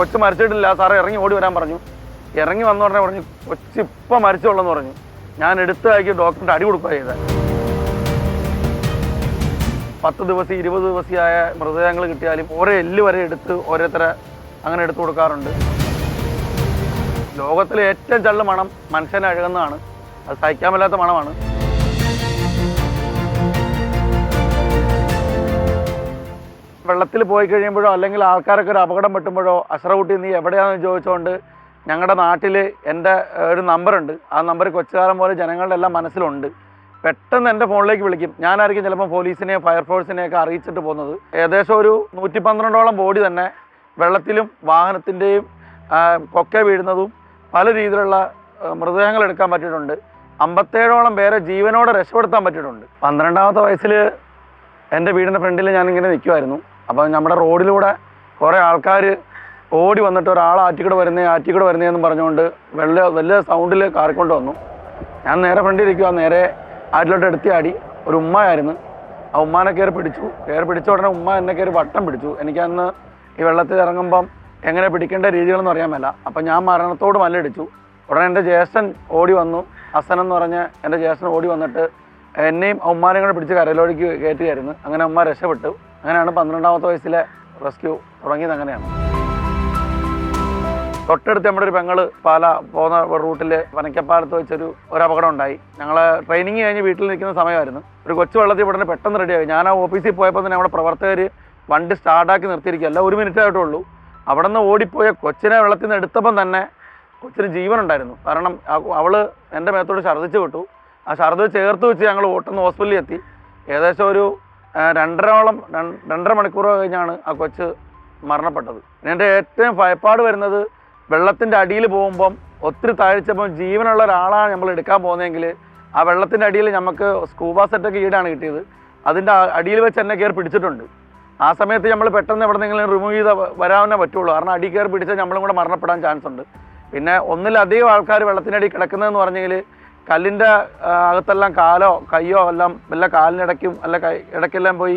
കൊച്ചു മരിച്ചിട്ടില്ല സാറേ ഇറങ്ങി ഓടി വരാൻ പറഞ്ഞു. ഇറങ്ങി വന്ന ഉടനെ പറഞ്ഞു കൊച്ചു ഇപ്പം മരിച്ചുള്ളെന്ന് പറഞ്ഞു. ഞാൻ എടുത്ത് അയക്കി ഡോക്ടറിന്റെ അടി കൊടുക്കുക ചെയ്തത് പത്ത് ദിവസം ഇരുപത് ദിവസമായ മൃതദേഹങ്ങൾ കിട്ടിയാലും ഓരോ എല്ല് വരെ എടുത്ത് ഓരോരുത്തരെ അങ്ങനെ എടുത്തു കൊടുക്കാറുണ്ട്. ലോകത്തിലെ ഏറ്റവും ചള്ള മണം മനുഷ്യനെ അഴുകുന്നതാണ്. അത് സഹിക്കാൻ പറ്റാത്ത മണമാണ്. വെള്ളത്തിൽ പോയി കഴിയുമ്പോഴോ അല്ലെങ്കിൽ ആൾക്കാരൊക്കെ ഒരു അപകടം പെട്ടുമ്പോഴോ അശ്രകുട്ടി നീ എവിടെയാണെന്ന് ചോദിച്ചുകൊണ്ട് ഞങ്ങളുടെ നാട്ടിൽ എന്റെ ഒരു നമ്പറുണ്ട്. ആ നമ്പർ കൊച്ചുകാലം പോലെ ജനങ്ങളുടെ എല്ലാം മനസ്സിലുണ്ട്. പെട്ടെന്ന് എന്റെ ഫോണിലേക്ക് വിളിക്കും. ഞാനായിരിക്കും ചിലപ്പോൾ പോലീസിനെയോ ഫയർഫോഴ്സിനെയൊക്കെ അറിയിച്ചിട്ട് പോകുന്നത്. ഏകദേശം ഒരു നൂറ്റി പന്ത്രണ്ടോളം ബോഡി തന്നെ വെള്ളത്തിലും വാഹനത്തിന്റെയും കൊക്കെ വീഴുന്നതും പല രീതിയിലുള്ള മൃതദേഹങ്ങൾ എടുക്കാൻ പറ്റിയിട്ടുണ്ട്. അമ്പത്തേഴോളം പേരെ ജീവനോടെ രക്ഷപ്പെടുത്താൻ പറ്റിയിട്ടുണ്ട്. പന്ത്രണ്ടാമത്തെ വയസ്സിൽ എന്റെ വീടിന്റെ ഫ്രണ്ടിൽ ഞാനിങ്ങനെ നിൽക്കുമായിരുന്നു അപ്പോൾ നമ്മുടെ റോഡിലൂടെ കുറേ ആൾക്കാർ ഓടി വന്നിട്ട് ഒരാൾ ആറ്റിക്കൂടെ വരുന്നേ ആറ്റിക്കൂടെ വരുന്നേന്ന് പറഞ്ഞുകൊണ്ട് വലിയ വലിയ സൗണ്ടിൽ കാറിക്കൊണ്ട് വന്നു. ഞാൻ നേരെ ഫ്രണ്ടിൽ ഇരിക്കുക നേരെ ആറ്റിലോട്ട് എടുത്തിയാടി ഒരു ഉമ്മയായിരുന്നു. ആ ഉമ്മാനെ കയറി പിടിച്ചു. കയറി പിടിച്ച ഉടനെ ഉമ്മ എന്നെ കയറി വട്ടം പിടിച്ചു. എനിക്കന്ന് ഈ വെള്ളത്തിൽ ഇറങ്ങുമ്പം എങ്ങനെ പിടിക്കേണ്ട രീതികളൊന്നും അറിയാൻ മേല. അപ്പം ഞാൻ മരണത്തോട് മല്ലടിച്ചു. ഉടനെ എന്റെ ജ്യേഷ്ഠൻ ഓടി വന്നു. ഹസൻ പറഞ്ഞ് എന്റെ ജ്യേഷ്ഠൻ ഓടി വന്നിട്ട് എന്നെയും ഉമ്മാനെയും കൂടെ പിടിച്ച് കരയിലോടിക്ക് കയറ്റിയായിരുന്നു അങ്ങനെ ഉമ്മ രക്ഷപ്പെട്ടു. അങ്ങനെയാണ് പന്ത്രണ്ടാമത്തെ വയസ്സിലെ റെസ്ക്യൂ തുടങ്ങിയത് അങ്ങനെയാണ്. തൊട്ടടുത്ത് നമ്മുടെ ഒരു പെങ്ങൾ പാല പോകുന്ന റൂട്ടിൽ പനക്കപ്പാലത്ത് വെച്ചൊരു ഒരു അപകടം ഉണ്ടായി. ഞങ്ങൾ ട്രെയിനിങ് കഴിഞ്ഞ് വീട്ടിൽ നിൽക്കുന്ന സമയമായിരുന്നു. ഒരു കൊച്ചു വെള്ളത്തിൽ ഉടനെ പെട്ടെന്ന് റെഡിയായി ഞാൻ ആ ഓഫീസിൽ പോയപ്പോൾ തന്നെ നമ്മുടെ പ്രവർത്തകർ വണ്ടി സ്റ്റാർട്ടാക്കി നിർത്തിയിരിക്കുകയല്ല ഒരു മിനിറ്റ് ആയിട്ടുള്ളൂ. അവിടെ നിന്ന് ഓടിപ്പോയ കൊച്ചിനെ വെള്ളത്തിൽ നിന്ന് എടുത്തപ്പം തന്നെ കൊച്ചിന് ജീവൻ ഉണ്ടായിരുന്നു കാരണം അവൾ എന്റെ മേത്തോട് ഛർദ്ദിച്ച് വിട്ടു. ആ ഛർദ്ദ ചേർത്ത് വെച്ച് ഞങ്ങൾ ഓട്ടുന്ന ഹോസ്പിറ്റലിൽ എത്തി. ഏകദേശം ഒരു രണ്ടരോളം രണ്ട് രണ്ടര മണിക്കൂർ കഴിഞ്ഞാണ് ആ കൊച്ച് മരണപ്പെട്ടത്. എന്റെ ഏറ്റവും ഭയപ്പാട് വരുന്നത് വെള്ളത്തിന്റെ അടിയിൽ പോകുമ്പം ഒത്തിരി താഴ്ചപ്പം ജീവനുള്ള ഒരാളാണ് നമ്മൾ എടുക്കാൻ പോകുന്നതെങ്കിൽ ആ വെള്ളത്തിന്റെ അടിയിൽ നമുക്ക് സ്കൂബ സെറ്റൊക്കെ ഈടാണ് കിട്ടിയത്. അതിന്റെ അടിയിൽ വെച്ച് എന്നെ കയറി പിടിച്ചിട്ടുണ്ട്. ആ സമയത്ത് നമ്മൾ പെട്ടെന്ന് എവിടെന്നെങ്കിലും റിമൂവ് ചെയ്ത് വരാവുന്നേ പറ്റുള്ളൂ. കാരണം അടി കയറി പിടിച്ചാൽ നമ്മളും കൂടെ മരണപ്പെടാൻ ചാൻസ് ഉണ്ട്. പിന്നെ ഒന്നിലധികം ആൾക്കാർ അടി കിടക്കുന്നതെന്ന് പറഞ്ഞെങ്കിൽ കല്ലിന്റെ അകത്തെല്ലാം കാലോ കയ്യോ എല്ലാം വല്ല കാലിനിടയ്ക്കും അല്ല കൈ ഇടയ്ക്കെല്ലാം പോയി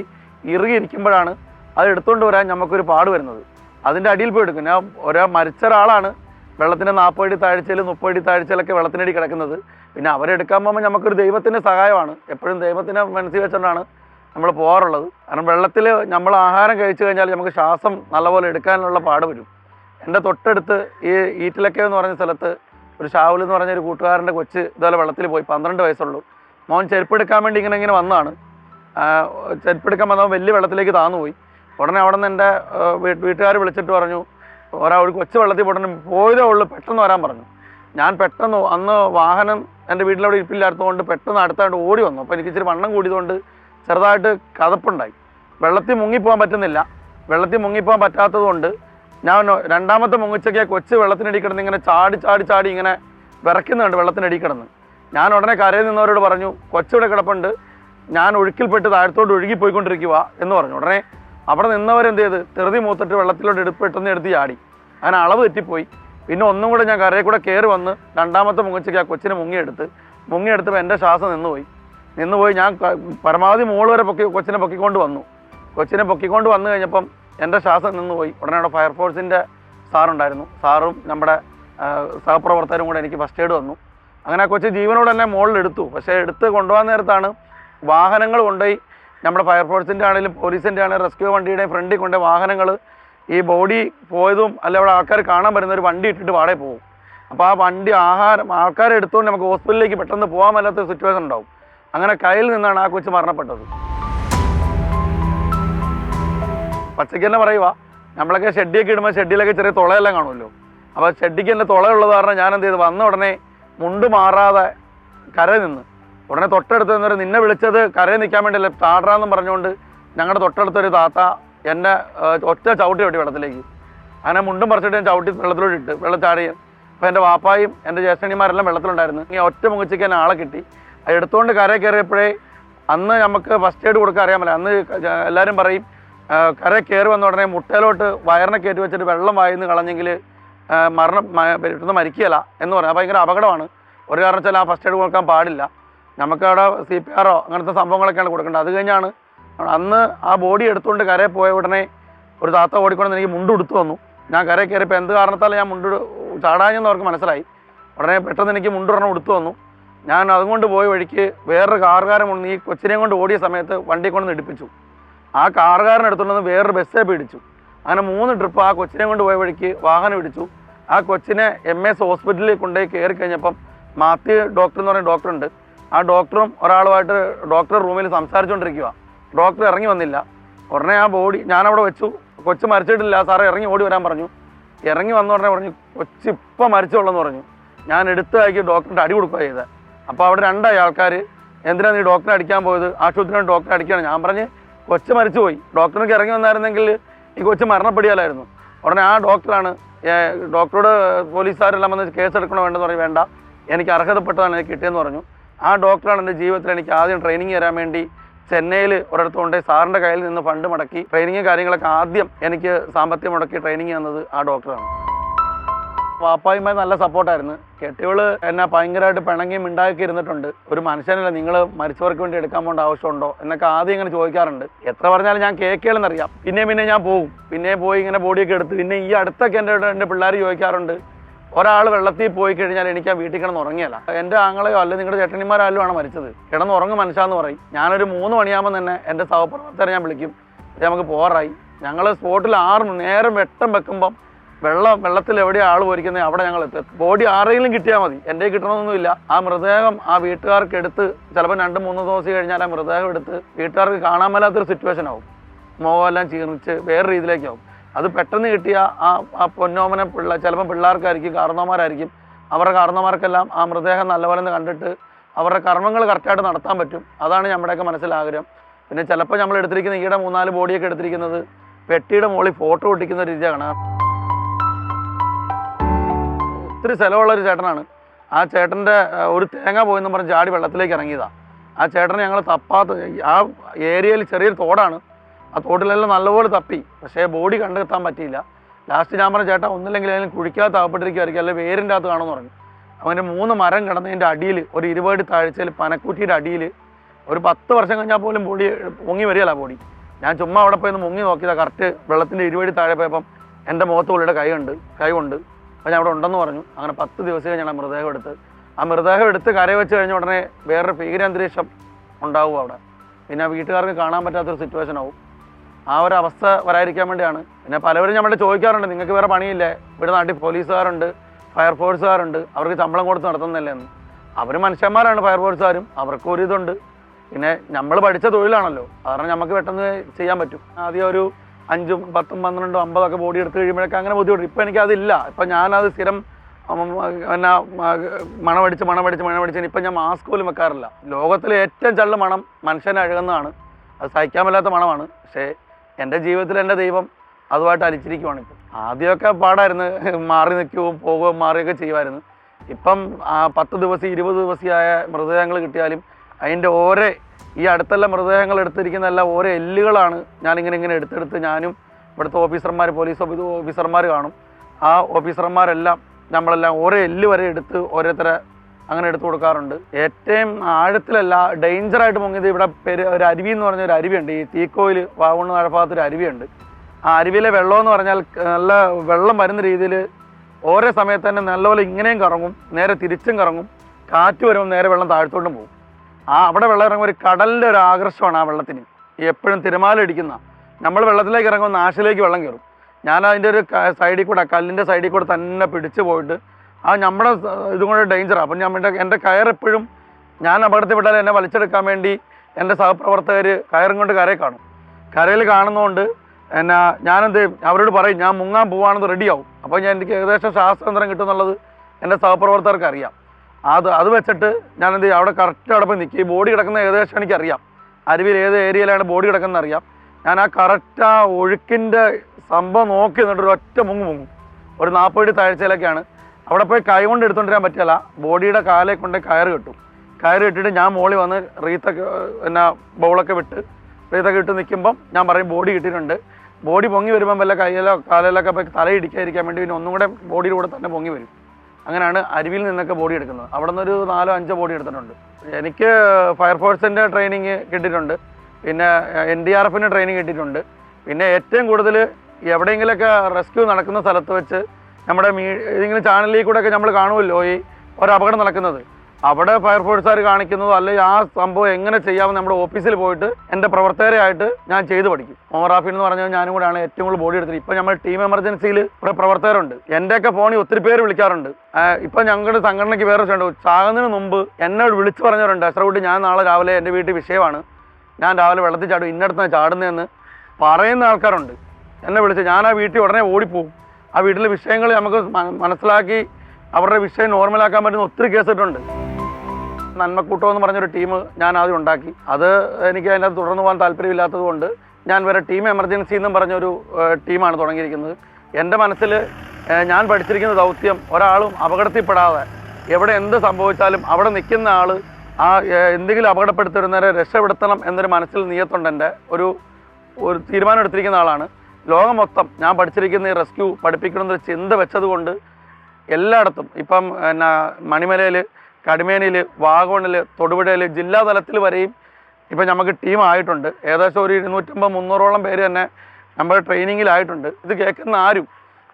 ഇറുകിയിരിക്കുമ്പോഴാണ് അത് എടുത്തുകൊണ്ട് വരാൻ നമുക്കൊരു പാട് വരുന്നത്. അതിന്റെ അടിയിൽ പോയി എടുക്കും. ഞാൻ ഒരാൾ മരിച്ച ഒരാളാണ് വെള്ളത്തിന്റെ നാൽപ്പത് അടി താഴ്ചയിൽ മുപ്പത് അടി താഴ്ചയിലൊക്കെ വെള്ളത്തിനടി കിടക്കുന്നത്. പിന്നെ അവരെടുക്കാൻ പോകുമ്പോൾ നമുക്കൊരു ദൈവത്തിന്റെ സഹായമാണ്. എപ്പോഴും ദൈവത്തിനെ മനസ്സിൽ വെച്ചുകൊണ്ടാണ് നമ്മൾ പോകാറുള്ളത്. കാരണം വെള്ളത്തിൽ നമ്മൾ ആഹാരം കഴിച്ചു കഴിഞ്ഞാൽ നമുക്ക് ശ്വാസം നല്ലപോലെ എടുക്കാനുള്ള പാട് വരും. എന്റെ തൊട്ടടുത്ത് ഈ ഈറ്റിലൊക്കെ എന്ന് പറഞ്ഞ സ്ഥലത്ത് ഒരു ഷാവുൽ എന്ന് പറഞ്ഞ ഒരു കൂട്ടുകാരന്റെ കൊച്ച് ഇതുപോലെ വെള്ളത്തിൽ പോയി പന്ത്രണ്ട് വയസ്സുള്ളൂ. മോൻ ചെരുപ്പെടുക്കാൻ വേണ്ടി ഇങ്ങനെ ഇങ്ങനെ വന്നതാണ്. ചെരുപ്പെടുക്കാൻ വന്നവൻ വലിയ വെള്ളത്തിലേക്ക് താന്നു പോയി. ഉടനെ അവിടെ നിന്ന് എന്റെ വീട്ടുകാർ വിളിച്ചിട്ട് പറഞ്ഞു ഒരാ ഒരു കൊച്ചു വെള്ളത്തിൽ ഉടനെ പോയതേ ഉള്ളൂ പെട്ടെന്ന് വരാൻ പറഞ്ഞു. ഞാൻ പെട്ടെന്ന് അന്ന് വാഹനം എന്റെ വീട്ടിലവിടെ ഇരിപ്പില്ലാത്തതുകൊണ്ട് പെട്ടെന്ന് അടുത്തായിട്ട് ഓടി വന്നു. അപ്പോൾ എനിക്ക് ഇച്ചിരി വണ്ണം കൂടിയതുകൊണ്ട് ചെറുതായിട്ട് കതപ്പുണ്ടായി. വെള്ളത്തിൽ മുങ്ങിപ്പോകാൻ പറ്റുന്നില്ല. വെള്ളത്തിൽ മുങ്ങിപ്പോകാൻ പറ്റാത്തതുകൊണ്ട് ഞാൻ രണ്ടാമത്തെ മുങ്ങിച്ചൊക്കെ കൊച്ചു വെള്ളത്തിനടി കിടന്ന് ഇങ്ങനെ ചാടി ചാടി ചാടി ഇങ്ങനെ വിറയ്ക്കുന്നുണ്ട് വെള്ളത്തിനടി കിടന്ന്. ഞാൻ ഉടനെ കരയിൽ നിന്നവരോട് പറഞ്ഞു കൊച്ചിവിടെ കിടപ്പുണ്ട്. ഞാൻ ഒഴുക്കിൽപ്പെട്ട് താഴത്തോട്ട് ഒഴുകി പോയിക്കൊണ്ടിരിക്കുക എന്ന് പറഞ്ഞു. ഉടനെ അവിടെ നിന്നവരെന്ത് ചെയ്ത് തെറുതി മൂത്തിട്ട് വെള്ളത്തിലോട്ട് എടുപ്പ് പെട്ടെന്ന് എടുത്ത് ചാടി. അങ്ങനെ അളവ് തെറ്റിപ്പോയി. പിന്നെ ഒന്നും കൂടെ ഞാൻ കരയിൽ കൂടെ കയറി വന്ന് രണ്ടാമത്തെ മുങ്ങിച്ചയ്ക്ക് ആ കൊച്ചിനെ മുങ്ങിയെടുത്ത് മുങ്ങിയെടുത്തപ്പോൾ എന്റെ ശ്വാസം നിന്നുപോയി. നിന്നുപോയി ഞാൻ പരമാവധി മോൾ വരെ പൊക്കി കൊച്ചിനെ പൊക്കിക്കൊണ്ട് വന്നു. കൊച്ചിനെ പൊക്കിക്കൊണ്ട് വന്നു കഴിഞ്ഞപ്പം എന്റെ ശ്വാസം നിന്നുപോയി ഉടനെ അവിടെ ഫയർഫോഴ്സിന്റെ സാറുണ്ടായിരുന്നു. സാറും നമ്മുടെ സഹപ്രവർത്തകരും കൂടെ എനിക്ക് ഫസ്റ്റ് എയ്ഡ് വന്നു. അങ്ങനെ കൊച്ചു ജീവനോട് തന്നെ മുകളിൽ എടുത്തു. പക്ഷേ എടുത്ത് കൊണ്ടുപോകാൻ നേരത്താണ് വാഹനങ്ങൾ കൊണ്ടുപോയി. നമ്മുടെ ഫയർഫോഴ്സിന്റെ ആണെങ്കിലും പോലീസിന്റെ ആണെങ്കിലും റെസ്ക്യൂ വണ്ടിയുടെയും ഫ്രണ്ടിൽ കൊണ്ട് വാഹനങ്ങൾ ഈ ബോഡി പോയതും അല്ല അവിടെ ആൾക്കാർ കാണാൻ വരുന്ന ഒരു വണ്ടി ഇട്ടിട്ട് വാടകയിൽ പോകും. അപ്പോൾ ആ വണ്ടി ആഹാരം ആൾക്കാരെ എടുത്തുകൊണ്ട് നമുക്ക് ഹോസ്പിറ്റലിലേക്ക് പെട്ടെന്ന് പോകാൻ മേലാത്ത സിറ്റുവേഷൻ ഉണ്ടാവും. അങ്ങനെ കയ്യിൽ നിന്നാണ് ആ കൊച്ചു മരണപ്പെട്ടത്. പച്ചയ്ക്ക് തന്നെ പറയുക നമ്മളൊക്കെ ഷെഡിയൊക്കെ ഇടുമ്പോൾ ഷെഡിലൊക്കെ ചെറിയ തുളയെല്ലാം കാണുമല്ലോ. അപ്പോൾ ഷെഡിക്ക് തന്നെ തുളയുള്ളത് കാരണം ഞാൻ എന്ത് ചെയ്തു? വന്ന ഉടനെ മുണ്ട് മാറാതെ കരയിൽ നിന്ന്. ഉടനെ തൊട്ടടുത്ത് നിന്നൊരു നിന്നെ വിളിച്ചത് കരയിൽ നിൽക്കാൻ വേണ്ടിയല്ലേ താടാന്നും പറഞ്ഞുകൊണ്ട് ഞങ്ങളുടെ തൊട്ടടുത്തൊരു താത്ത എന്നെ ഒറ്റ ചവിട്ടി വെട്ടി വെള്ളത്തിലേക്ക്. അങ്ങനെ മുണ്ടും പറിച്ചിട്ട് ഞാൻ ചവിട്ടി വെള്ളത്തിലോട്ട് ഇട്ട് വെള്ളം അപ്പോൾ എന്റെ വാപ്പായും എന്റെ ജ്യേഷ്ഠനിമാരെല്ലാം വെള്ളത്തിലുണ്ടായിരുന്നു. ഇങ്ങനെ ഒറ്റ മുങ്ങിച്ചയ്ക്ക് എന്നെ ആളെ കിട്ടി. എടുത്തുകൊണ്ട് കരയിൽ കയറിയപ്പോഴേ അന്ന് നമുക്ക് ഫസ്റ്റ് എയ്ഡ് കൊടുക്കാൻ അറിയാമല്ലോ അന്ന് എല്ലാവരും പറയും കരയിൽ കയറി വന്ന ഉടനെ മുട്ടയിലോട്ട് വയറിനെ കയറ്റി വെച്ചിട്ട് വെള്ളം വായിന്ന് കളഞ്ഞെങ്കിൽ മരണം പെട്ടെന്ന് മരിക്കുകയില്ല എന്ന് പറയാം. ഭയങ്കര അപകടമാണ്. ഒരു കാരണവശാലും ആ ഫസ്റ്റ് എയ്ഡ് കൊടുക്കാൻ പാടില്ല. നമുക്ക് അവിടെ സി പി ആറോ അങ്ങനത്തെ സംഭവങ്ങളൊക്കെയാണ് കൊടുക്കേണ്ടത്. അത് കഴിഞ്ഞാണ് അന്ന് ആ ബോഡി എടുത്തുകൊണ്ട് കരയിൽ പോയ ഉടനെ ഒരു താത്ത ഓടിക്കൊണ്ട് എനിക്ക് മുണ്ട് ഉടുത്തു വന്നു ഞാൻ കരയിൽ കയറിയപ്പോൾ എന്ത് കാരണത്താലും ഞാൻ മുണ്ട് ചാടാഞ്ഞെന്ന് അവർക്ക് മനസ്സിലായി. ഉടനെ പെട്ടെന്ന് എനിക്ക് മുണ്ടുറണം ഉടുത്തു വന്നു ഞാൻ അതുകൊണ്ട് പോയ വഴിക്ക് വേറൊരു കാറുകാരൻ ഈ കൊച്ചിനെയും കൊണ്ട് ഓടിയ സമയത്ത് വണ്ടി കൊണ്ടുവന്ന് ഇടിപ്പിച്ചു ആ കാറുകാരൻ എടുത്തുകൊണ്ടുവന്ന് വേറൊരു ബസ്സേ പിടിച്ചു. അങ്ങനെ മൂന്ന് ട്രിപ്പ് ആ കൊച്ചിനെ കൊണ്ട് പോയ വഴിക്ക് വാഹനം ഇടിച്ചു. ആ കൊച്ചിനെ എം എസ് ഹോസ്പിറ്റലിൽ കൊണ്ടുപോയി കയറി കഴിഞ്ഞപ്പം മാത്യു ഡോക്ടർ എന്ന് പറയുന്ന ഡോക്ടറുണ്ട് ആ ഡോക്ടറും ഒരാളുമായിട്ട് ഡോക്ടർ റൂമിൽ സംസാരിച്ചുകൊണ്ടിരിക്കുക ഡോക്ടർ ഇറങ്ങി വന്നില്ല. ഉടനെ ആ ബോഡി ഞാനവിടെ വെച്ചു. കൊച്ചു മരിച്ചിട്ടില്ല. സാറേ ഇറങ്ങി ഓടി വരാൻ പറഞ്ഞു. ഇറങ്ങി വന്ന ഉടനെ പറഞ്ഞു കൊച്ചു ഇപ്പം മരിച്ചുള്ളെന്ന് പറഞ്ഞു. ഞാൻ എടുത്ത് ആക്കി ഡോക്ടറിന്റെ അടി കൊടുക്കുക ചെയ്തത് അപ്പോൾ അവിടെ രണ്ടായി ആൾക്കാർ എന്തിനാണ് നീ ഡോക്ടറെ അടിക്കാൻ പോയത്? ആശുപത്രിയിൽ ഡോക്ടറെ അടിക്കുകയാണ്. ഞാൻ പറഞ്ഞ് കൊച്ചു മരിച്ചുപോയി. ഡോക്ടറിനൊക്കെ ഇറങ്ങി വന്നായിരുന്നെങ്കിൽ ഈ കൊച്ച് മരണപ്പെടിയാലായിരുന്നു. ഉടനെ ആ ഡോക്ടറാണ് ഡോക്ടറോട് പോലീസുകാരെല്ലാം വന്ന് കേസ് എടുക്കണോ വേണ്ടെന്ന് പറയും വേണ്ട. എനിക്ക് അർഹതപ്പെട്ടതാണ് എനിക്ക് കിട്ടിയെന്ന് പറഞ്ഞു. ആ ഡോക്ടറാണ് എന്റെ ജീവിതത്തിൽ എനിക്ക് ആദ്യം ട്രെയിനിങ് തരാൻ വേണ്ടി ചെന്നൈയിൽ ഒരിടത്ത് കൊണ്ട് സാറിന്റെ കയ്യിൽ നിന്ന് ഫണ്ട് മുടക്കി. ട്രെയിനിങ് കാര്യങ്ങളൊക്കെ ആദ്യം എനിക്ക് സാമ്പത്തികം മുടക്കി ട്രെയിനിങ് തന്നത് ആ ഡോക്ടറാണ്. വാപ്പായുമായി നല്ല സപ്പോർട്ടായിരുന്നു. കെട്ടിയോൾ എന്നെ ഭയങ്കരമായിട്ട് പിണങ്ങി മിണ്ടാക്കി ഇരുന്നിട്ടുണ്ട്. ഒരു മനുഷ്യനല്ല നിങ്ങൾ മരിച്ചവർക്ക് വേണ്ടി എടുക്കാൻ പോകേണ്ട ആവശ്യമുണ്ടോ എന്നൊക്കെ ആദ്യം ഇങ്ങനെ ചോദിക്കാറുണ്ട്. എത്ര പറഞ്ഞാലും ഞാൻ കേൾക്കുകയാണെന്നറിയാം പിന്നെയും പിന്നെ ഞാൻ പോകും. പിന്നെ പോയി ഇങ്ങനെ ബോഡിയൊക്കെ എടുത്ത് പിന്നെ ഈ അടുത്തൊക്കെ എന്റെ എന്റെ പിള്ളേർ ചോദിക്കാറുണ്ട്. ഒരാൾ വെള്ളത്തിൽ പോയി കഴിഞ്ഞാൽ എനിക്ക് ആ വീട്ടിൽ കിടന്ന് ഉറങ്ങിയല്ല. എന്റെ ആങ്ങളെയോ അല്ല നിങ്ങളുടെ ചേട്ടനിമാരാലും ആണ് മരിച്ചത്. കിടന്ന് ഉറങ്ങും മനുഷ്യാന്ന് പറയും. ഞാനൊരു മൂന്ന് മണിയാകുമ്പോൾ തന്നെ എന്റെ സഹപ്രവർത്തകരെ ഞാൻ വിളിക്കും. "ദേ നമുക്ക് പോറായി ഞങ്ങൾ സ്പോട്ടിൽ ആറ് നേരം വെട്ടം വെക്കുമ്പം വെള്ളം വെള്ളത്തിൽ എവിടെയാണ് ആൾ പോയിരിക്കുന്നത് അവിടെ ഞങ്ങൾ എത്തും. ബോഡി ആരെങ്കിലും കിട്ടിയാൽ മതി. എന്റെ കിട്ടണമെന്നൊന്നുമില്ല ആ മൃതദേഹം ആ വീട്ടുകാർക്ക് എടുത്ത് ചിലപ്പോൾ രണ്ട് മൂന്ന് ദിവസം കഴിഞ്ഞാൽ ആ മൃതദേഹം എടുത്ത് വീട്ടുകാർക്ക് കാണാൻ മേലാത്തൊരു സിറ്റുവേഷൻ ആവും. മുഖമെല്ലാം ചീർണിച്ച് വേറെ രീതിയിലേക്കാവും. അത് പെട്ടെന്ന് കിട്ടിയ ആ ആ പൊന്നോമന പിള്ള ചിലപ്പോൾ പിള്ളേർക്കായിരിക്കും കാരണവന്മാരായിരിക്കും. അവരുടെ കാരണവന്മാർക്കെല്ലാം ആ മൃതദേഹം നല്ലപോലെ കണ്ടിട്ട് അവരുടെ കർമ്മങ്ങൾ കറക്റ്റായിട്ട് നടത്താൻ പറ്റും. അതാണ് നമ്മുടെയൊക്കെ മനസ്സിലാഗ്രഹം പിന്നെ ചിലപ്പോൾ നമ്മൾ എടുത്തിരിക്കുന്ന ഈടെ മൂന്നാൽ ബോഡിയൊക്കെ എടുത്തിരിക്കുന്നത് പെട്ടിയുടെ മുകളിൽ ഫോട്ടോ ഒട്ടിക്കുന്ന രീതിയാണ്. ഒത്തിരി ചിലവുള്ള ഒരു ചേട്ടനാണ്. ആ ചേട്ടന്റെ ഒരു തേങ്ങ പോയെന്ന് പറഞ്ഞ് ചാടി വെള്ളത്തിലേക്ക് ഇറങ്ങിയതാണ് ആ ചേട്ടനെ ഞങ്ങൾ തപ്പാത്ത ആ ഏരിയയിൽ ചെറിയൊരു തോടാണ്. ആ തോട്ടിലെല്ലാം നല്ലപോലെ തപ്പി. പക്ഷേ ബോഡി കണ്ടെത്താൻ പറ്റിയില്ല. ലാസ്റ്റ് ഞാൻ പറഞ്ഞ ചേട്ടാ ഒന്നില്ലെങ്കിൽ അതിലും കുഴിക്കാത്ത അകപ്പെട്ടിരിക്കുമായിരിക്കും അല്ലെങ്കിൽ വേരിന്റെ അകത്ത് കാണുമെന്ന് പറഞ്ഞു. അവന്റെ മൂന്ന് മരം കിടന്നതിന്റെ അടിയിൽ ഒരു ഇരുപടി താഴ്ചയിൽ പനക്കുറ്റിയുടെ അടിയിൽ ഒരു പത്ത് വർഷം കഴിഞ്ഞാൽ പോലും ബോഡി പൊങ്ങി വരികയല്ല ബോഡി. ഞാൻ ചുമ്മാ അവിടെ പോയി ഒന്ന് മുങ്ങി നോക്കിയതാണ് കറക്റ്റ് വെള്ളത്തിന്റെ ഇരുപടി താഴെ പോയപ്പം എന്റെ മുഖത്ത് പുള്ളിയുടെ കൈ ഉണ്ട് കൈ അപ്പോൾ ഞാൻ അവിടെ ഉണ്ടെന്ന് പറഞ്ഞു. അങ്ങനെ പത്ത് ദിവസം ഞാൻ ആ മൃതദേഹം എടുത്ത്. ആ മൃതദേഹം എടുത്ത് കരയെ വെച്ച് കഴിഞ്ഞ ഉടനെ വേറൊരു ഭീകരാന്തരീക്ഷം ഉണ്ടാവും അവിടെ. പിന്നെ വീട്ടുകാർക്ക് കാണാൻ പറ്റാത്തൊരു സിറ്റുവേഷൻ ആവും. ആ ഒരു അവസ്ഥ വരാതിരിക്കാൻ വേണ്ടിയാണ്. പിന്നെ പലവരും നമ്മളെ ചോദിക്കാറുണ്ട് നിങ്ങൾക്ക് വേറെ പണിയില്ലേ? ഇവിടെ നാട്ടിൽ പോലീസുകാരുണ്ട് ഫയർഫോഴ്സുകാരുണ്ട് അവർക്ക് ശമ്പളം കൊടുത്ത് നടത്തുന്നില്ലേ എന്ന്. അവർ മനുഷ്യന്മാരാണ് ഫയർഫോഴ്സുകാരും അവർക്കും ഒരു ഇതുണ്ട്. പിന്നെ നമ്മൾ പഠിച്ച തൊഴിലാണല്ലോ. കാരണം നമുക്ക് പെട്ടെന്ന് ചെയ്യാൻ പറ്റും. ആദ്യം ഒരു അഞ്ചും പത്തും പന്ത്രണ്ടും അമ്പതൊക്കെ ബോഡി എടുത്ത് കഴിയുമ്പോഴൊക്കെ അങ്ങനെ ബുദ്ധിമുട്ട്. ഇപ്പം എനിക്കതില്ല ഇപ്പം ഞാനത് സ്ഥിരം എന്നാ മണമടിച്ച് മണമടിച്ച് മണമടിച്ച് ഇപ്പം ഞാൻ മാസ്ക് പോലും വെക്കാറില്ല. ലോകത്തിലെ ഏറ്റവും ചള്ള മണം മനുഷ്യനെ അഴുകുന്നതാണ്. അത് സഹിക്കാൻ പറ്റാത്ത മണമാണ്. പക്ഷേ എന്റെ ജീവിതത്തിൽ എന്റെ ദൈവം അതുമായിട്ട് അലിച്ചിരിക്കുവാണ് ഇപ്പം. ആദ്യമൊക്കെ പാടായിരുന്നു. മാറി നിൽക്കുകയും പോകുകയും മാറിയൊക്കെ ചെയ്യുമായിരുന്നു. ഇപ്പം പത്ത് ദിവസം ഇരുപത് ദിവസമായ മൃതദേഹങ്ങൾ കിട്ടിയാലും അതിന്റെ ഓരോ ഈ അടുത്തുള്ള മൃതദേഹങ്ങൾ എടുത്തിരിക്കുന്ന എല്ലാം ഓരോ എല്ലുകളാണ് ഞാനിങ്ങനെ ഇങ്ങനെ എടുത്തെടുത്ത് ഞാനും ഇവിടുത്തെ ഓഫീസർമാർ പോലീസ് ഓഫീസർമാർ കാണും. ആ ഓഫീസർമാരെല്ലാം നമ്മളെല്ലാം ഓരോ എല്ല് വരെ എടുത്ത് ഓരോരുത്തരെ അങ്ങനെ എടുത്തു കൊടുക്കാറുണ്ട്. ഏറ്റവും ആഴത്തിലല്ല ഡേഞ്ചറായിട്ട് മുങ്ങിയത് ഇവിടെ പേര് ഒരു അരുവി എന്ന് പറഞ്ഞ ഒരു അരുവിയുണ്ട്. ഈ തീക്കോയിൽ വാഗുണ്ണ താഴഭാഗത്ത് ഒരു അരുവിയുണ്ട്. ആ അരുവിയിലെ വെള്ളം എന്ന് പറഞ്ഞാൽ നല്ല വെള്ളം വരുന്ന രീതിയിൽ ഓരോ സമയത്ത് തന്നെ നല്ലപോലെ ഇങ്ങനെയും കറങ്ങും നേരെ തിരിച്ചും കറങ്ങും. കാറ്റ് വരുമ്പോൾ നേരെ വെള്ളം താഴ്ത്തോട്ടും പോകും. ആ അവിടെ വെള്ളം ഇറങ്ങുമ്പോൾ ഒരു കടലിന്റെ ഒരു ആകർഷമാണ് ആ വെള്ളത്തിന്. എപ്പോഴും തിരമാല അടിക്കുന്ന നമ്മൾ വെള്ളത്തിലേക്ക് ഇറങ്ങുമ്പോൾ നാശിലേക്ക് വെള്ളം കയറും. ഞാൻ അതിന്റെ ഒരു സൈഡിൽ കൂടെ കല്ലിന്റെ സൈഡിൽ കൂടെ തന്നെ പിടിച്ച് പോയിട്ട് ആ നമ്മുടെ ഇതും കൂടെ ഡേഞ്ചറാണ് അപ്പം ഞാൻ എന്റെ എപ്പോഴും ഞാൻ അപകടത്തിൽ വിട്ടാൽ എന്നെ വലിച്ചെടുക്കാൻ വേണ്ടി എന്റെ സഹപ്രവർത്തകർ കയറും കൊണ്ട് കരയിൽ കാണും. കരയിൽ കാണുന്നതുകൊണ്ട് എന്നാ ഞാനെന്ത്? അവരോട് പറയും ഞാൻ മുങ്ങാൻ പോവാണെന്ന് റെഡിയാവും അപ്പോൾ ഞാൻ എനിക്ക് ഏകദേശം ശ്വാസതന്ത്രം കിട്ടും എന്നുള്ളത് എന്റെ സഹപ്രവർത്തകർക്ക് അറിയാം അത് അത് വെച്ചിട്ട് ഞാൻ എന്ത് ചെയ്യും? അവിടെ കറക്റ്റ് അവിടെ പോയി നിൽക്കും ഈ ബോഡി കിടക്കുന്ന ഏകദേശം എനിക്കറിയാം. അരുവിൽ ഏത് ഏരിയയിലാണ് ബോഡി കിടക്കുന്നത് അറിയാം. ഞാൻ ആ കറക്റ്റ് ആ ഒഴുക്കിന്റെ സംഭവം നോക്കി നിന്നിട്ട് ഒരു ഒറ്റ മുങ്ങ് മുങ്ങും. ഒരു നാൽപ്പത് അടി താഴ്ചയിലൊക്കെയാണ്. അവിടെ പോയി കൈ കൊണ്ട് എടുത്തുകൊണ്ടിരാൻ പറ്റില്ല. ബോഡിയുടെ കാലെ കൊണ്ട് കയറ് കെട്ടും. കയറ് കെട്ടിട്ട് ഞാൻ മോളി വന്ന് റീത്തൊക്കെ എന്നാ ബൗളൊക്കെ വിട്ട് റീത്തൊക്കെ ഇട്ട് നിൽക്കുമ്പം ഞാൻ പറയും ബോഡി കിട്ടിയിട്ടുണ്ട്. ബോഡി പൊങ്ങി വരുമ്പം വല്ല കയ്യിലോ കാലിലൊക്കെ പോയി തലയിടിക്കാതിരിക്കാൻ വേണ്ടി പിന്നെ ഒന്നും കൂടെ ബോഡിയുടെ കൂടെ തന്നെ പൊങ്ങി വരും. അങ്ങനെയാണ് അരുവിയിൽ നിന്നൊക്കെ ബോഡി എടുക്കുന്നത്. അവിടെ നിന്നൊരു നാലോ അഞ്ചോ ബോഡി എടുത്തിട്ടുണ്ട്. എനിക്ക് ഫയർഫോഴ്സിന്റെ ട്രെയിനിങ് കിട്ടിയിട്ടുണ്ട്. പിന്നെ എൻ ഡി ആർ എഫിന്റെ ട്രെയിനിങ് കിട്ടിയിട്ടുണ്ട്. പിന്നെ ഏറ്റവും കൂടുതൽ എവിടെയെങ്കിലുമൊക്കെ റെസ്ക്യൂ നടക്കുന്ന സ്ഥലത്ത് വെച്ച് നമ്മുടെ മീ ഏതെങ്കിലും ചാനലിൽ കൂടെ ഒക്കെ നമ്മൾ കാണുമല്ലോ ഈ ഒരു അപകടം നടക്കുന്നത്. അവിടെ ഫയർഫോഴ്സുകാർ കാണിക്കുന്നതോ അല്ലെങ്കിൽ ആ സംഭവം എങ്ങനെ ചെയ്യാമെന്ന് നമ്മുടെ ഓഫീസിൽ പോയിട്ട് എന്റെ പ്രവർത്തകരായിട്ട് ഞാൻ ചെയ്തു പഠിക്കും. ഓമറാഫിൻ എന്ന് പറഞ്ഞാൽ ഞാനും കൂടെയാണ് ഏറ്റവും കൂടുതൽ ബോഡി എടുത്തത് ഇപ്പം നമ്മൾ ടീം എമർജൻസിയിൽ ഇവിടെ പ്രവർത്തകരുണ്ട്. എന്റെയൊക്കെ ഫോണിൽ ഒത്തിരി പേര് വിളിക്കാറുണ്ട്. ഇപ്പം ഞങ്ങളുടെ സംഘടനയ്ക്ക് വേറെ ഉണ്ട് ചാകുന്നതിന് മുമ്പ് എന്നോട് വിളിച്ചു പറഞ്ഞവരുണ്ട്. അസറോട്ട് ഞാൻ നാളെ രാവിലെ എന്റെ വീട്ടിൽ വിഷയമാണ്. ഞാൻ രാവിലെ വെള്ളത്തിൽ ചാടും. ഇന്നടത്താണ് ചാടുന്നതെന്ന് പറയുന്ന ആൾക്കാരുണ്ട്. എന്നെ വിളിച്ച് ഞാൻ ആ വീട്ടിൽ ഉടനെ ഓടിപ്പോവും. ആ വീട്ടിലെ വിഷയങ്ങൾ നമുക്ക് മനസ്സിലാക്കി അവരുടെ വിഷയം നോർമലാക്കാൻ പറ്റുന്ന ഒത്തിരി കേസിട്ടുണ്ട് നന്മക്കൂട്ടം എന്ന് പറഞ്ഞൊരു ടീം ഞാൻ ആദ്യം ഉണ്ടാക്കി. അത് എനിക്ക് അതിനകത്ത് തുടർന്ന് പോകാൻ താല്പര്യമില്ലാത്തത് കൊണ്ട് ഞാൻ വരെ ടീം എമർജൻസി എന്നും പറഞ്ഞൊരു ടീമാണ് തുടങ്ങിയിരിക്കുന്നത്. എന്റെ മനസ്സിൽ ഞാൻ പഠിച്ചിരിക്കുന്ന ദൗത്യം ഒരാളും അപകടത്തിൽപ്പെടാതെ എവിടെ എന്ത് സംഭവിച്ചാലും അവിടെ നിൽക്കുന്ന ആൾ ആ എന്തെങ്കിലും അപകടപ്പെടുത്തരുന്നവരെ രക്ഷപ്പെടുത്തണം എന്നൊരു മനസ്സിൽ നീയത്തുണ്ട് എന്റെ ഒരു ഒരു തീരുമാനം എടുത്തിരിക്കുന്ന ആളാണ്. ലോകം മൊത്തം ഞാൻ പഠിച്ചിരിക്കുന്ന ഈ റെസ്ക്യൂ പഠിപ്പിക്കണമെന്നൊരു ചിന്ത വെച്ചതുകൊണ്ട് എല്ലായിടത്തും ഇപ്പം എന്നാ മണിമലയിൽ കടിമേനിയിൽ വാഗോണിൽ തൊടുപുഴയിൽ ജില്ലാ തലത്തിൽ വരെയും ഇപ്പം നമുക്ക് ടീം ആയിട്ടുണ്ട്. ഏകദേശം ഒരു ഇരുന്നൂറ്റമ്പത് മുന്നൂറോളം പേര് തന്നെ നമ്മൾ ട്രെയിനിങ്ങിലായിട്ടുണ്ട് ഇത് കേൾക്കുന്ന ആരും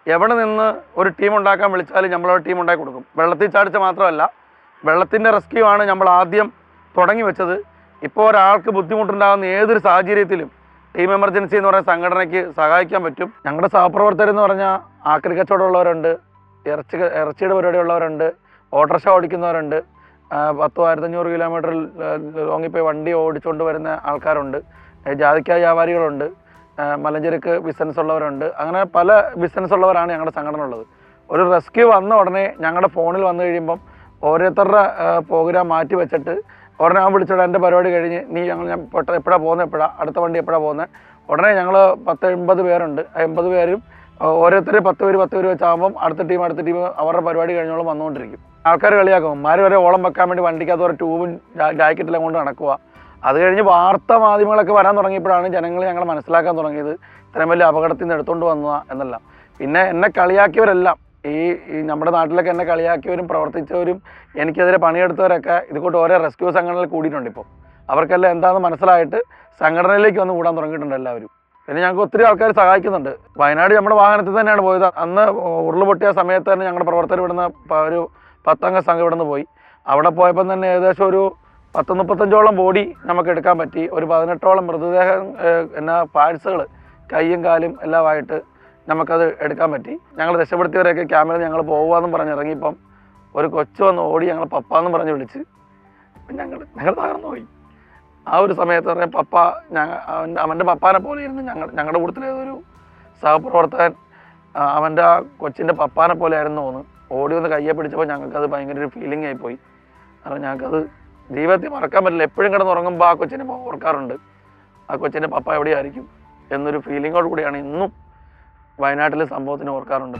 എവിടെ നിന്ന് ഒരു ടീം ഉണ്ടാക്കാൻ വിളിച്ചാലും നമ്മളൊരു ടീം ഉണ്ടാക്കി കൊടുക്കും. വെള്ളത്തിൽ ചാടിച്ച മാത്രമല്ല വെള്ളത്തിന്റെ റെസ്ക്യൂ ആണ് നമ്മൾ ആദ്യം തുടങ്ങി വെച്ചത്. ഇപ്പോൾ ഒരാൾക്ക് ബുദ്ധിമുട്ടുണ്ടാകുന്ന ഏതൊരു സാഹചര്യത്തിലും ടീം എമർജൻസി എന്ന് പറയുന്ന സംഘടനയ്ക്ക് സഹായിക്കാൻ പറ്റും. ഞങ്ങളുടെ സഹപ്രവർത്തകർ എന്ന് പറഞ്ഞാൽ ആക്രി കച്ചവടമുള്ളവരുണ്ട് ഇറച്ചി ഇറച്ചിയുടെ പരിപാടിയുള്ളവരുണ്ട് ഓട്ടോറിക്ഷ ഓടിക്കുന്നവരുണ്ട്. ആ, പത്തോ ആയിരത്തഞ്ഞൂറ് കിലോമീറ്റർ ലോങ്ങിൽ പോയി വണ്ടി ഓടിച്ചുകൊണ്ട് വരുന്ന ആൾക്കാരുണ്ട്. ജാതിക്കാ വ്യാപാരികളുണ്ട്. ആ, മലഞ്ചരക്ക് ബിസിനസ് ഉള്ളവരുണ്ട്. അങ്ങനെ പല ബിസിനസ് ഉള്ളവരാണ് ഞങ്ങളുടെ സംഘടന ഉള്ളത് ഒരു റെസ്ക്യൂ വന്ന ഉടനെ ഞങ്ങളുടെ ഫോണിൽ വന്നു കഴിയുമ്പം ഓരോരുത്തരുടെ പ്രോഗ്രാം മാറ്റി വെച്ചിട്ട് ഉടനെ ഞാൻ വിളിച്ചോടെ എന്റെ പരിപാടി കഴിഞ്ഞ് നീ ഞങ്ങൾ ഞാൻ എപ്പോഴാണ് പോകുന്നത് എപ്പോഴാണ് അടുത്ത വണ്ടി എപ്പോഴാണ് പോകുന്നത് ഉടനെ ഞങ്ങൾ പത്ത് എൺപത് പേരുണ്ട്. ആ എൺപത് പേരും ഓരോരുത്തർ പത്ത് പേര് പത്ത് പേര് വെച്ചാകുമ്പം അടുത്ത ടീം അടുത്ത ടീം അവരുടെ പരിപാടി കഴിഞ്ഞോളം വന്നുകൊണ്ടിരിക്കും. ആൾക്കാർ കളിയാക്കും. മാര് വരെ ഓളം വെക്കാൻ വേണ്ടി വണ്ടിക്കകത്ത് ഒരു ട്യൂബും ജാക്കറ്റെല്ലാം കൊണ്ട് നടക്കുക അത് കഴിഞ്ഞ് വാർത്താ മാധ്യമങ്ങളൊക്കെ വരാൻ തുടങ്ങിയപ്പോഴാണ് ജനങ്ങൾ ഞങ്ങൾ മനസ്സിലാക്കാൻ തുടങ്ങിയത്. ഇത്രയും വലിയ അപകടത്തിൽ നിന്ന് എടുത്തുകൊണ്ട് വന്നതാ എന്നെല്ലാം. പിന്നെ എന്നെ കളിയാക്കിയവരെല്ലാം ഈ നമ്മുടെ നാട്ടിലൊക്കെ എന്നെ കളിയാക്കിയവരും പ്രവർത്തിച്ചവരും എനിക്കെതിരെ പണിയെടുത്തവരൊക്കെ ഇതുകൊണ്ട് ഓരോ റെസ്ക്യൂ സംഘടനയിൽ കൂടിയിട്ടുണ്ട് ഇപ്പോൾ അവർക്കെല്ലാം എന്താണെന്ന് മനസ്സിലായിട്ട് സംഘടനയിലേക്ക് വന്ന് കൂടാൻ തുടങ്ങിയിട്ടുണ്ട് എല്ലാവരും. പിന്നെ ഞങ്ങൾക്ക് ഒത്തിരി ആൾക്കാർ സഹായിക്കുന്നുണ്ട്. വയനാട് നമ്മുടെ വാഹനത്തിൽ തന്നെയാണ് പോയത്. അന്ന് ഉരുൾപൊട്ടിയ സമയത്ത് തന്നെ ഞങ്ങളുടെ പ്രവർത്തകർ ഇവിടുന്ന് ഒരു പത്തംഗ സംഘം ഇവിടെ നിന്ന് പോയി. അവിടെ പോയപ്പോൾ തന്നെ ഏകദേശം ഒരു പത്ത് മുപ്പത്തഞ്ചോളം ബോഡി നമുക്ക് എടുക്കാൻ പറ്റി. ഒരു പതിനെട്ടോളം മൃതദേഹം എന്നാ പാഴ്സുകൾ കൈയും കാലും എല്ലാമായിട്ട് നമുക്കത് എടുക്കാൻ പറ്റി. ഞങ്ങൾ രക്ഷപ്പെടുത്തിയവരെയൊക്കെ ക്യാമറയിൽ ഞങ്ങൾ പോകുകയെന്നും പറഞ്ഞ് ഇറങ്ങിയപ്പം ഒരു കൊച്ചു വന്ന് ഓടി ഞങ്ങൾ എന്ന് പറഞ്ഞ് വിളിച്ച്. ഞങ്ങൾ ഞങ്ങൾ തകർന്നു പോയി. ആ ഒരു സമയത്ത് പറഞ്ഞാൽ പപ്പ ഞങ്ങൾ അവന്റെ പപ്പാനെ പോലെ ഇരുന്ന് ഞങ്ങൾ ഞങ്ങളുടെ കൂട്ടത്തിലെ ഒരു സഹപ്രവർത്തകൻ അവന്റെ ആ കൊച്ചിന്റെ പപ്പാനെ പോലെ ആയിരുന്നു തോന്നുന്നു. ഓടി വന്ന് കയ്യെ പിടിച്ചപ്പോൾ ഞങ്ങൾക്കത് ഭയങ്കര ഒരു ഫീലിംഗ് ആയിപ്പോയി. കാരണം ഞങ്ങൾക്കത് ജീവിതത്തിൽ മറക്കാൻ പറ്റില്ല. എപ്പോഴും കിടന്ന് ഉറങ്ങുമ്പോൾ ആ കൊച്ചിനെ ഓർക്കാറുണ്ട്. ആ കൊച്ചിന്റെ പപ്പ എവിടെയായിരിക്കും എന്നൊരു ഫീലിങ്ങോട് കൂടിയാണ് ഇന്നും വയനാട്ടിലെ സംഭവത്തിന് ഓർക്കാറുണ്ട്.